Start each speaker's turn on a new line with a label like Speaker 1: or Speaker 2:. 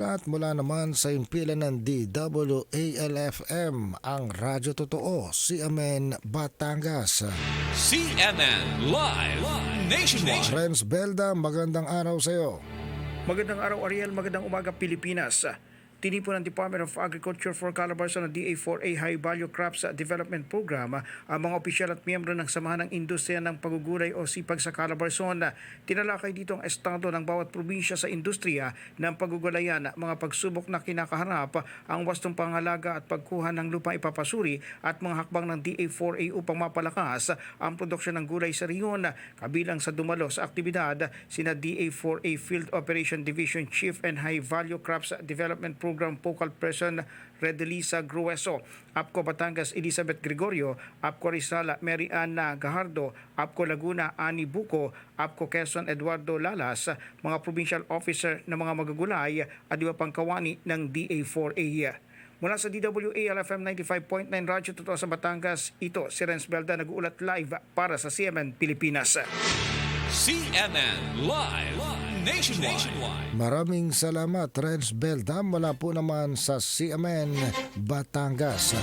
Speaker 1: At mula naman sa impilan ng DWALFM, ang Radyo Totoo, CMN Batangas.
Speaker 2: CNN Live Nationwide.
Speaker 1: Renz Belda, magandang araw sa iyo.
Speaker 3: Magandang araw Ariel, magandang umaga Pilipinas. Tinipo ng Department of Agriculture for Calabarzon ng DA4A High Value Crops Development Program ang mga opisyal at miyembro ng Samahan ng Industriya ng Pagugulay o Sipag sa Calabarzon. Tinalakay dito ang estado ng bawat probinsya sa industriya ng pagugulayan, mga pagsubok na kinakaharap, ang wastong pangalaga at pagkuha ng lupa ipapasuri at mga hakbang ng DA4A upang mapalakas ang produksyon ng gulay sa riyon. Kabilang sa dumalo sa aktibidad, sina DA4A Field Operation Division Chief and High Value Crops Development Program Focal Person Redelisa Grueso, APCO Batangas Elizabeth Gregorio, APCO Rizala Mary Ana Gajardo, APCO Laguna Ani Buco, APCO Quezon Eduardo Lalas, mga provincial officer ng mga magagulay at iba pang kawani ng DA4A. Mula sa DWA LFM 95.9 Radyo Totoo sa Batangas, ito si Renz Belda nag-uulat live para sa CMN Pilipinas.
Speaker 2: CNN Live Nationwide.
Speaker 1: Maraming salamat, Renz Belda, mula po naman sa CMN Batangas.